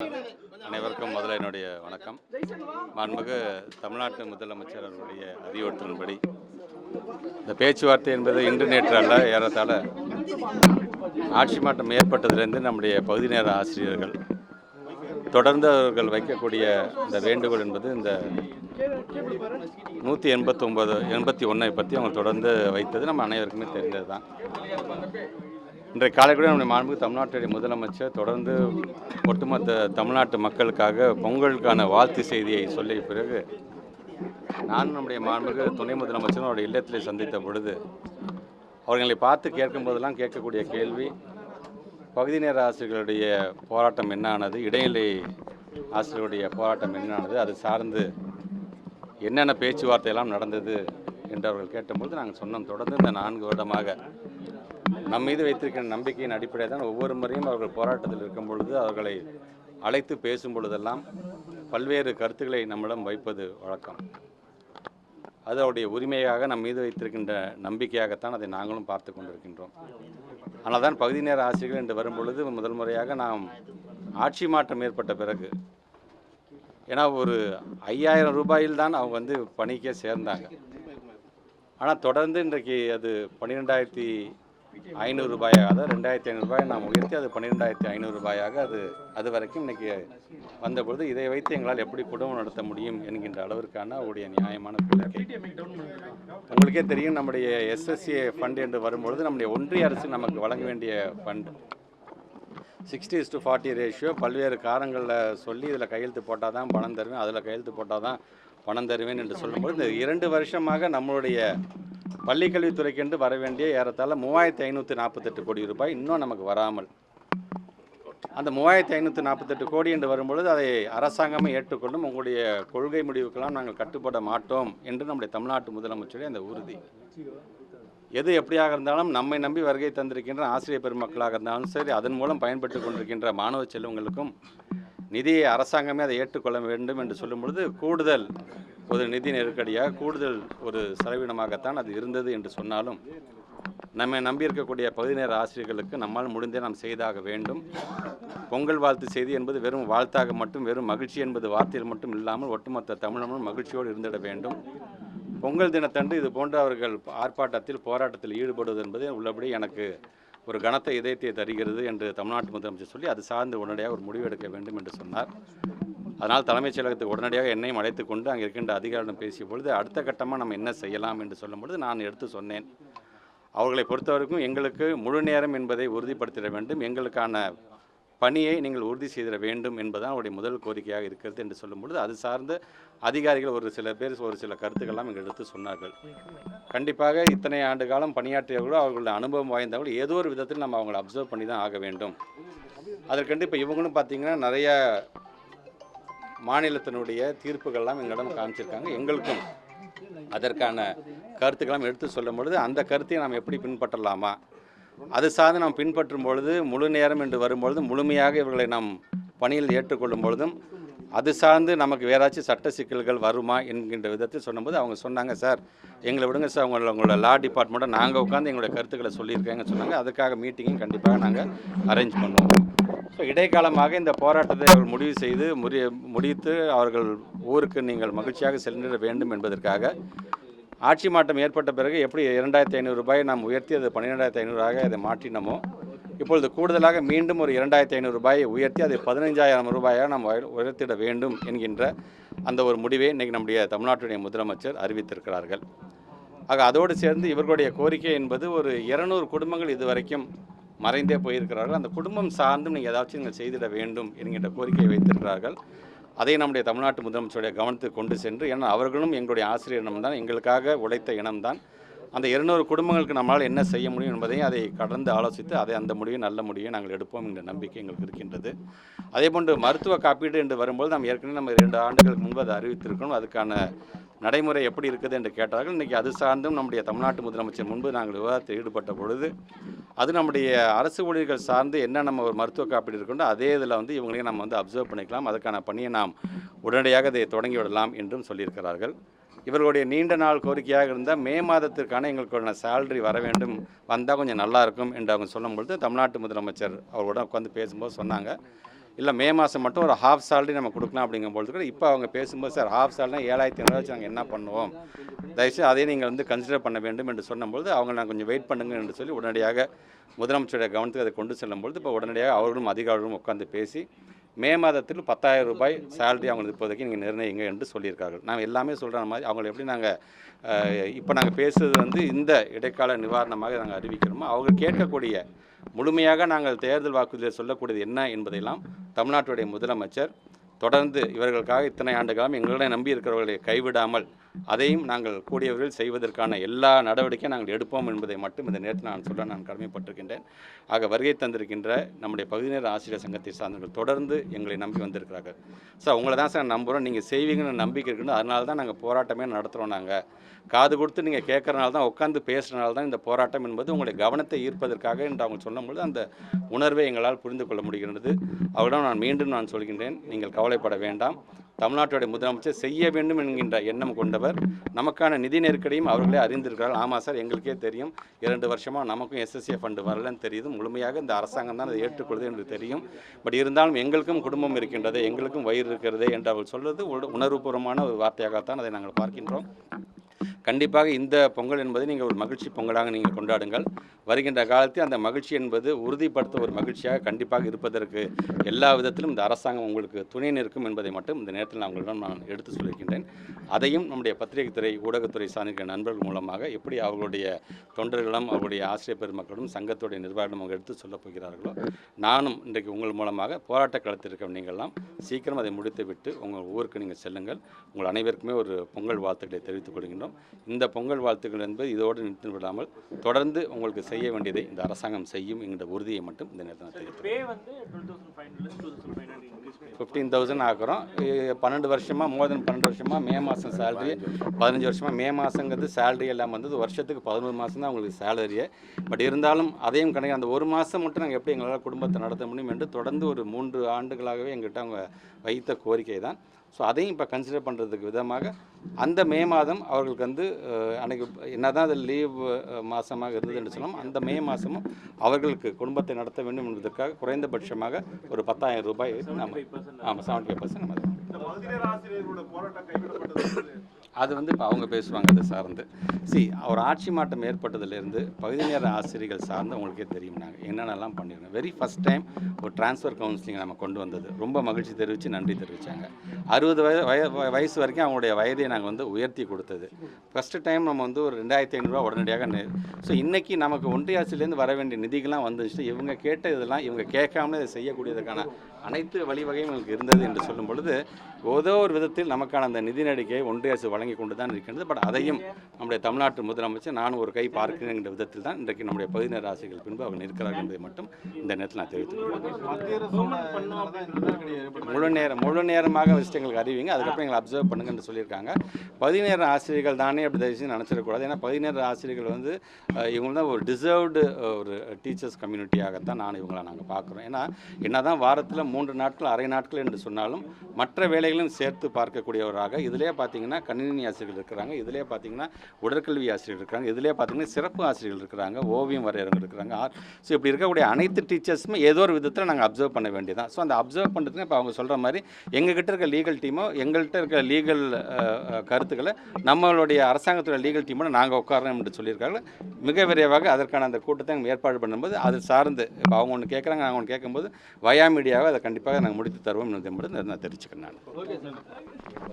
அனைவருக்கும் முதல்ல என்னுடைய வணக்கம். மாண்புமிகு தமிழ்நாட்டு முதலமைச்சர் அவர்களுடைய அறிவுறுத்தலின்படி இந்த பேச்சுவார்த்தை என்பது இன்று நேற்று அல்ல ஏறத்தாழ ஆட்சி மாற்றம் ஏற்பட்டதிலிருந்து நம்முடைய பகுதி நேர ஆசிரியர்கள் தொடர்ந்து அவர்கள் வைக்கக்கூடிய இந்த வேண்டுகோள் என்பது இந்த நூற்றி எண்பத்தொம்பது எண்பத்தி ஒன்றை பற்றி அவங்க தொடர்ந்து வைத்தது நம்ம அனைவருக்குமே தெரிந்தது தான் இன்றைய காலை நம்முடைய மாண்பு தமிழ்நாட்டுடைய முதலமைச்சர் தொடர்ந்து ஒட்டுமொத்த தமிழ்நாட்டு மக்களுக்காக பொங்கலுக்கான வாழ்த்து செய்தியை சொல்லிய பிறகு நான் நம்முடைய மாண்புமிகு துணை முதலமைச்சர் அவருடைய இல்லத்தில் சந்தித்த பொழுது அவர்களை பார்த்து கேட்கும் போதெல்லாம் கேட்கக்கூடிய கேள்வி பகுதி நேர ஆசிரியர்களுடைய போராட்டம் என்ன ஆனது இடைநிலை ஆசிரியர்களுடைய போராட்டம் என்ன ஆனது அது சார்ந்து என்னென்ன பேச்சுவார்த்தையெல்லாம் நடந்தது என்று அவர்கள் கேட்டபொழுது நாங்கள் சொன்னோம். தொடர்ந்து இந்த நான்கு வருடமாக நம் மீது வைத்திருக்கிற நம்பிக்கையின் அடிப்படையில் தான் ஒவ்வொரு முறையும் அவர்கள் போராட்டத்தில் இருக்கும் பொழுது அவர்களை அழைத்து பேசும் பொழுதெல்லாம் பல்வேறு கருத்துக்களை நம்மிடம் வைப்பது வழக்கம். அது அவருடைய உரிமையாக நம் மீது வைத்திருக்கின்ற நம்பிக்கையாகத்தான் அதை நாங்களும் பார்த்து கொண்டிருக்கின்றோம். ஆனால் தான் பகுதி நேர ஆசிரியர்கள் என்று வரும் பொழுது முதல் முறையாக நாம் ஆட்சி மாற்றம் ஏற்பட்ட பிறகு ஏன்னா ஒரு ஐயாயிரம் ரூபாயில் தான் அவங்க வந்து பணிக்கே சேர்ந்தாங்க. ஆனால் தொடர்ந்து இன்றைக்கு அது பன்னிரெண்டாயிரத்தி ஐநூறு ரூபாயாக அதாவது ரெண்டாயிரத்தி ஐநூறு ரூபாய் நாம் உயர்த்தி அது பன்னிரெண்டாயிரத்தி ஐநூறு ரூபாயாக அது அது வரைக்கும் இன்னைக்கு வந்தபொழுது இதை வைத்து எங்களால் எப்படி குடும்பம் நடத்த முடியும் என்கின்ற அளவிற்கான அவருடைய நியாயமான கோரிக்கை. உங்களுக்கே தெரியும் நம்முடைய எஸ்எஸ்சி ஃபண்ட் என்று வரும்பொழுது நம்முடைய ஒன்றிய அரசு நமக்கு வழங்க வேண்டிய fund sixty is to forty ratio பல்வேறு காரங்களில் சொல்லி இதில் கையெழுத்து போட்டால் தான் பணம் தருவேன் அதில் கையெழுத்து போட்டால் தான் பணம் தருவேன் என்று சொல்லும்போது இந்த இரண்டு வருஷமாக நம்மளுடைய பள்ளிக்கல்வித்துறைக்கென்று வர வேண்டிய ஏறத்தாழ மூவாயிரத்தி ஐநூற்றி நாற்பத்தெட்டு கோடி ரூபாய் இன்னும் நமக்கு வராமல். அந்த மூவாயிரத்தி ஐநூற்றி நாற்பத்தெட்டு கோடி என்று வரும்பொழுது அதை அரசாங்கமே ஏற்றுக்கொண்டும் உங்களுடைய கொள்கை முடிவுக்கெல்லாம் நாங்கள் கட்டுப்பட மாட்டோம் என்று நம்முடைய தமிழ்நாட்டு முதலமைச்சருடைய அந்த உறுதி. எது எப்படியாக இருந்தாலும் நம்மை நம்பி வருகை தந்திருக்கின்ற ஆசிரியர் பெருமக்களாக இருந்தாலும் சரி அதன் மூலம் பயன்பட்டு கொண்டிருக்கின்ற மாணவ செல்வங்களுக்கும் நிதியை அரசாங்கமே அதை ஏற்றுக்கொள்ள வேண்டும் என்று சொல்லும் பொழுது கூடுதல் ஒரு நிதி நெருக்கடியாக கூடுதல் ஒரு செலவினமாகத்தான் அது இருந்தது என்று சொன்னாலும் நம்மை நம்பியிருக்கக்கூடிய பகுதி நேர ஆசிரியர்களுக்கு நம்மால் முடிந்தே நாம் செய்தாக வேண்டும். பொங்கல் வாழ்த்து செய்தி என்பது வெறும் வாழ்த்தாக மட்டும் வெறும் மகிழ்ச்சி என்பது வார்த்தையில் மட்டும் இல்லாமல் ஒட்டுமொத்த தமிழனும் மகிழ்ச்சியோடு இருந்திட வேண்டும். பொங்கல் தினத்தன்று இது போன்றவர்கள் ஆர்ப்பாட்டத்தில் போராட்டத்தில் ஈடுபடுவது என்பது உள்ளபடி எனக்கு ஒரு கனத்த இதயத்தை தருகிறது என்று தமிழ்நாட்டு முதலமைச்சர் சொல்லி அது சார்ந்து உடனடியாக ஒரு முடிவு எடுக்க வேண்டும் என்று சொன்னார். அதனால் தலைமைச் செயலகத்துக்கு உடனடியாக என்னையும் அழைத்து கொண்டு அங்கே இருக்கின்ற அதிகாரிடம் பேசிய பொழுது அடுத்த கட்டமாக நம்ம என்ன செய்யலாம் என்று சொல்லும்பொழுது நான் எடுத்து சொன்னேன். அவர்களை பொறுத்தவரைக்கும் எங்களுக்கு முழு நேரம் என்பதை உறுதிப்படுத்திட வேண்டும். எங்களுக்கான பணியை நீங்கள் உறுதி செய்திட வேண்டும் என்பதுதான் அவருடைய முதல் கோரிக்கையாக இருக்கிறது என்று சொல்லும்பொழுது அது சார்ந்து அதிகாரிகள் ஒரு சில பேர் ஒரு சில கருத்துக்கள்லாம் எங்கள் எடுத்து சொன்னார்கள். கண்டிப்பாக இத்தனை ஆண்டு காலம் பணியாற்றியவர்களோ அவர்களுடைய அனுபவம் வாய்ந்தவர்கள் ஏதோ ஒரு விதத்தில் நம்ம அவங்களை அப்சர்வ் பண்ணி தான் ஆக வேண்டும். அதற்கண்டு இப்போ இவங்களும் பார்த்தீங்கன்னா நிறைய மாநிலத்தினுடைய தீர்ப்புகள்லாம் எங்களிடம் காமிச்சிருக்காங்க. எங்களுக்கும் அதற்கான கருத்துக்கெல்லாம் எடுத்து சொல்லும் பொழுது அந்த கருத்தை நாம் எப்படி பின்பற்றலாமா? அது சார்ந்து நாம் பின்பற்றும் பொழுது முழு நேரம் என்று வரும்பொழுது முழுமையாக இவர்களை நாம் பணியில் ஏற்றுக்கொள்ளும் பொழுதும் அது சார்ந்து நமக்கு வேறாச்சும் சட்ட சிக்கல்கள் வருமா என்கின்ற விதத்தில் சொன்னபோது அவங்க சொன்னாங்க சார் எங்களை விடுங்க சார். உங்களை உங்களோட லா டிபார்ட்மெண்ட்டை நாங்கள் உட்காந்து எங்களுடைய கருத்துக்களை சொல்லியிருக்காங்க சொன்னாங்க. அதுக்காக மீட்டிங்கும் கண்டிப்பாக நாங்கள் அரேஞ்ச் பண்ணுவோம். ஸோ இடைக்காலமாக இந்த போராட்டத்தை அவர்கள் முடிவு செய்து முடி முடித்து அவர்கள் ஊருக்கு நீங்கள் மகிழ்ச்சியாக சென்றிட வேண்டும் என்பதற்காக ஆட்சி மாற்றம் ஏற்பட்ட பிறகு எப்படி இரண்டாயிரத்தி ஐநூறு ரூபாயை நாம் உயர்த்தி அது பன்னிரெண்டாயிரத்தி ஐநூறாக அதை மாற்றினோமோ இப்பொழுது கூடுதலாக மீண்டும் ஒரு இரண்டாயிரத்தி ஐநூறு ரூபாயை உயர்த்தி அதை பதினைஞ்சாயிரம் ரூபாயாக நாம் உயர்த்திட வேண்டும் என்கின்ற அந்த ஒரு முடிவை இன்றைக்கி நம்முடைய தமிழ்நாட்டுடைய முதலமைச்சர் அறிவித்திருக்கிறார்கள். ஆக அதோடு சேர்ந்து இவர்களுடைய கோரிக்கை என்பது ஒரு இருநூறு குடும்பங்கள் இதுவரைக்கும் மறைந்தே போயிருக்கிறார்கள். அந்த குடும்பம் சார்ந்தும் நீங்கள் ஏதாச்சும் நீங்கள் செய்திட வேண்டும் என்கின்ற கோரிக்கையை வைத்திருக்கிறார்கள். அதை நம்முடைய தமிழ்நாட்டு முதலமைச்சருடைய கவனத்துக்கு கொண்டு சென்று ஏன்னா அவர்களும் எங்களுடைய ஆசிரியர் இனம்தான் எங்களுக்காக உழைத்த இனம்தான். அந்த இருநூறு குடும்பங்களுக்கு நம்மளால் என்ன செய்ய முடியும் என்பதையும் அதை கடந்து ஆலோசித்து அதை அந்த முடிவு நல்ல முடிவை நாங்கள் எடுப்போம் என்ற நம்பிக்கை எங்களுக்கு இருக்கின்றது. அதே போன்று மருத்துவ காப்பீடு என்று வரும்போது நாம் ஏற்கனவே நம்ம இரண்டு ஆண்டுகளுக்கு முன்பு அதை அறிவித்திருக்கணும் அதுக்கான நடைமுறை எப்படி இருக்குது என்று கேட்டார்கள். இன்றைக்கி அது சார்ந்தும் நம்முடைய தமிழ்நாட்டு முதலமைச்சர் முன்பு நாங்கள் விவாதத்தில் ஈடுபட்ட பொழுது அது நம்முடைய அரசு ஊழியர்கள் சார்ந்து என்ன நம்ம ஒரு மருத்துவ காப்பீடு இருக்கோ அதே இதில் வந்து இவங்களையும் நம்ம வந்து அப்சர்வ் பண்ணிக்கலாம். அதுக்கான பணியை நாம் உடனடியாக அதை தொடங்கி விடலாம் என்றும் சொல்லியிருக்கிறார்கள். இவர்களுடைய நீண்ட நாள் கோரிக்கையாக இருந்தால் மே மாதத்திற்கான எங்களுக்கான சேலரி வர வேண்டும் வந்தால் கொஞ்சம் நல்லாயிருக்கும் என்று அவங்க சொல்லும் பொழுது தமிழ்நாட்டு முதலமைச்சர் அவரோட உட்காந்து பேசும்போது சொன்னாங்க. இல்லை மே மாதம் மட்டும் ஒரு ஹாஃப் சேலரி நம்ம கொடுக்கலாம் அப்படிங்கும்பொழுது கூட இப்போ அவங்க பேசும்போது சார் ஹாஃப் சேலரினா ஏழாயிரத்தி ஐநூறுவா வச்சு நாங்கள் என்ன பண்ணுவோம்? தயவுசெய்து அதே நீங்கள் வந்து கன்சிடர் பண்ண வேண்டும் என்று சொன்னபொழுது அவங்க நான் கொஞ்சம் வெயிட் பண்ணுங்க என்று சொல்லி உடனடியாக முதலமைச்சருடைய கவனத்துக்கு அதை கொண்டு செல்லும்பொழுது இப்போ உடனடியாக அவர்களும் அதிகாரிகளும் உட்காந்து பேசி மே மாதத்தில் பத்தாயிரம் ரூபாய் சேலரி அவங்களுக்கு இப்போதைக்கு நீங்கள் நிர்ணயிங்க என்று சொல்லியிருக்கார்கள். நான் எல்லாமே சொல்கிற மாதிரி. அவங்களை எப்படி நாங்கள் இப்போ நாங்கள் பேசுறது வந்து இந்த இடைக்கால நிவாரணமாக நாங்கள் அறிவிக்கிறோமோ அவங்க கேட்கக்கூடிய முழுமையாக நாங்கள் தேர்தல் வாக்குறுதியில் சொல்லக்கூடியது என்ன என்பதையெல்லாம் தமிழ்நாட்டுடைய முதலமைச்சர் தொடர்ந்து இவர்களுக்காக இத்தனை ஆண்டு காலம் எங்களை நம்பி இருக்கிறவர்களை கைவிடாமல் அதையும் நாங்கள் கூடியவர்கள் செய்வதற்கான எல்லா நடவடிக்கையும் நாங்கள் எடுப்போம் என்பதை மட்டும் இந்த நேரத்தில் நான் சொல்ல நான் கடமைப்பட்டிருக்கின்றேன். ஆக வருகை தந்திருக்கின்ற நம்முடைய பகுதி நேர ஆசிரியர் சங்கத்தை சார்ந்தவர்கள் தொடர்ந்து எங்களை நம்பி வந்திருக்கிறார்கள். சார் உங்களை தான் சார் நம்புகிறோம் நீங்கள் செய்வீங்கன்னு நம்பிக்கை இருக்குன்னு அதனால தான் நாங்கள் போராட்டமே நடத்துகிறோம் நாங்கள் காது கொடுத்து நீங்கள் கேட்குறனால தான் உட்காந்து பேசுகிறனால தான் இந்த போராட்டம் என்பது உங்களுடைய கவனத்தை ஈர்ப்பதற்காக என்று அவங்க சொல்லும்பொழுது அந்த உணர்வை எங்களால் புரிந்து கொள்ள முடிகிறது அவரிடம் நான் மீண்டும் நான் சொல்கின்றேன். நீங்கள் கவலைப்பட வேண்டாம். தமிழ்நாட்டுடைய முதலமைச்சர் செய்ய வேண்டும் என்கின்ற எண்ணம் கொண்டவர். நமக்கான நிதி நெருக்கடியும் அவர்களே அறிந்திருக்கிறார்கள் ஆமாம் சார் எங்களுக்கே தெரியும். இரண்டு வருஷமாக நமக்கும் எஸ்எஸ்ஏ ஃபண்டு வரலன்னு தெரியுது. முழுமையாக இந்த அரசாங்கம் தான் அதை ஏற்றுக்கொள்வது என்று தெரியும். பட் இருந்தாலும் எங்களுக்கும் குடும்பம் இருக்கின்றது எங்களுக்கும் வயிறு இருக்கிறது என்று அவர் சொல்வது ஒரு உணர்வுபூர்வமான ஒரு வார்த்தையாகத்தான் அதை நாங்கள் பார்க்கின்றோம். கண்டிப்பாக இந்த பொங்கல் என்பது நீங்கள் ஒரு மகிழ்ச்சி பொங்கலாக நீங்கள் கொண்டாடுங்கள். வருகின்ற காலத்தில் அந்த மகிழ்ச்சி என்பது உறுதிப்படுத்த ஒரு மகிழ்ச்சியாக கண்டிப்பாக இருப்பதற்கு எல்லா விதத்திலும் இந்த அரசாங்கம் உங்களுக்கு துணை நிற்கும் என்பதை மட்டும் இந்த நேரத்தில் நான் உங்களிடம் நான் எடுத்து சொல்லியிருக்கின்றேன். அதையும் நம்முடைய பத்திரிகை துறை ஊடகத்துறை சார்ந்த நண்பர்கள் மூலமாக எப்படி அவர்களுடைய தொண்டர்களும் அவருடைய ஆசிரியர் பெருமக்களும் சங்கத்துடைய நிர்வாகம் அவங்க எடுத்து சொல்லப் போகிறார்களோ நானும் இன்றைக்கு உங்கள் மூலமாக போராட்ட களத்திற்கு நீங்கள்லாம் சீக்கிரம் அதை முடித்து விட்டு உங்கள் ஊருக்கு நீங்கள் செல்லுங்கள். உங்கள் அனைவருக்குமே ஒரு பொங்கல் வாழ்த்துக்களை தெரிவித்துக் கொள்கின்றோம். இந்த பொங்கல் வாழ்த்துக்கள் என்பது இதோடு நிறுத்தி விடாமல் தொடர்ந்து உங்களுக்கு செய்ய வேண்டியதை இந்த அரசாங்கம் செய்யும் என்கிற உறுதியை மட்டும் இந்த நேரத்தில் ஃபிஃப்டீன் தௌசண்ட் ஆக்குறோம். பன்னெண்டு வருஷமாக மோர் தென் பன்னெண்டு வருஷமாக மே மாதம் சேலரி பதினஞ்சு வருஷமாக மே மாதங்கிறது சேலரி எல்லாம் வந்தது. வருஷத்துக்கு பதினோரு மாதம் தான் உங்களுக்கு சேலரியே பட் இருந்தாலும் அதையும் கணக்கு அந்த ஒரு மாதம் மட்டும் நாங்கள் எப்படி எங்களால் குடும்பத்தை நடத்த முடியும் என்று தொடர்ந்து ஒரு மூன்று ஆண்டுகளாகவே எங்கிட்ட அவங்க வைத்த கோரிக்கை தான். ஸோ அதையும் இப்போ கன்சிடர் பண்ணுறதுக்கு விதமாக அந்த மே மாதம் அவர்களுக்கு வந்து அன்றைக்கு அன்னைக்கு என்ன தான் அது லீவ் மாதமாக இருந்தது என்று சொன்னோம் அந்த மே மாதமும் அவர்களுக்கு குடும்பத்தை நடத்த வேண்டும் என்பதற்காக குறைந்தபட்சமாக ஒரு பத்தாயிரம் ரூபாய் நம்ம ஆமாம் செவன்ட்டி ஃபைவ் பர்சன்ட் நம்ம அது வந்து இப்போ அவங்க பேசுவாங்க அதை சார்ந்து. சி ஒரு ஆட்சி மாற்றம் ஏற்பட்டதுலேருந்து பகுதி நேர ஆசிரியர்கள் சார்ந்து அவங்களுக்கே தெரியும் நாங்கள் என்னென்னலாம் பண்ணியிருக்கோம் வெரி ஃபஸ்ட் டைம் ஒரு ட்ரான்ஸ்ஃபர் கவுன்சிலிங் நம்ம கொண்டு வந்தது. ரொம்ப மகிழ்ச்சி தெரிவித்து நன்றி தெரிவித்தாங்க அறுபது வய வய- வயசு வரைக்கும் அவங்களுடைய வயதை நாங்கள் வந்து உயர்த்தி கொடுத்தது. ஃபஸ்ட்டு டைம் நம்ம வந்து ஒரு ரெண்டாயிரத்தி ஐநூறுரூவா உடனடியாக ஸோ இன்றைக்கி நமக்கு ஒன்றிய அரசுலேருந்து வர வேண்டிய நிதிகள்லாம் வந்துச்சு இவங்க கேட்ட இதெல்லாம் இவங்க கேட்காமலே இதை செய்யக்கூடியதுக்கான அனைத்து வழிவகையும் எங்களுக்கு இருந்தது என்று சொல்லும் பொழுது ஏதோ ஒரு விதத்தில் நமக்கான அந்த நிதி நடிக்கையை ஒன்றிய அரசு வழங்கி கொண்டு தான் இருக்கின்றது. பட் அதையும் நம்முடைய தமிழ்நாட்டு முதலமைச்சர் நானும் ஒரு கை பார்க்கிறேன் என்ற விதத்தில் தான் இன்றைக்கு நம்முடைய பதினேறு ஆசைகள் பின்பு அவர் நிற்கிறார்கள் என்பதை மட்டும் இந்த நேரத்தில் நான் தெரிவித்துக் கொள்கிறேன். மத்திய அரசோட இதனால தான் இந்த நெருக்கடி ஏற்பட்டது முழு நேரம் முழு நேரமாக வச்சுட்டு எங்களுக்கு அறிவிங்க. அதுக்கப்புறம் எங்களை அப்சர்வ் பண்ணுங்கன்னு சொல்லியிருக்காங்க. பதினேறு ஆசிரியர்கள் தானே அப்படி தயவு செஞ்சு நினச்சிடக்கூடாது. ஏன்னா பதினேறு ஆசிரியர்கள் வந்து இவங்க தான் ஒரு டிசர்வ்டு ஒரு டீச்சர்ஸ் கம்யூனிட்டியாகத்தான் நான் இவங்களை நாங்கள் பார்க்குறோம். ஏன்னா என்ன தான் வாரத்தில் மூன்று நாட்கள் அரை நாட்கள் என்று சொன்னாலும் மற்ற வேலைகளும் சேர்த்து பார்க்கக்கூடியவராக இதிலே பார்த்தீங்கன்னா கணினி ஆசிரியர்கள் இருக்கிறாங்க. இதிலே பார்த்தீங்கன்னா உடற்கல்வி ஆசிரியர்கள் இருக்கிறாங்க. இதிலே பார்த்தீங்கன்னா சிறப்பு ஆசிரியர்கள் இருக்கிறாங்க. ஓவியம் வரையறவங்க இருக்கிறாங்க. ஸோ இப்படி இருக்கக்கூடிய அனைத்து டீச்சர்ஸுமே ஏதோ ஒரு விதத்தில் நாங்கள் அப்சர்வ் பண்ண வேண்டியதான் ஸோ அந்த அப்சர்வ் பண்ணுறதுக்கு இப்போ அவங்க சொல்கிற மாதிரி எங்ககிட்ட இருக்க லீகல் டீமோ எங்கள்கிட்ட இருக்க லீகல் கருத்துக்களை நம்மளுடைய அரசாங்கத்தோட லீகல் டீமோட நாங்கள் உட்காரணும் என்று சொல்லியிருக்காங்க. மிக விரைவாக அதற்கான அந்த கூட்டத்தை நாங்கள் ஏற்பாடு பண்ணும்போது அது சார்ந்து இப்போ அவங்க ஒன்று கேட்குறாங்க நாங்கள் ஒன்று கேட்கும்போது வயா மீடியாவை அதை கண்டிப்பாக நாங்கள் முடித்து தருவோம் என்பதை மட்டும் நான் தெரிவிச்சுக்கிறேன் நான்.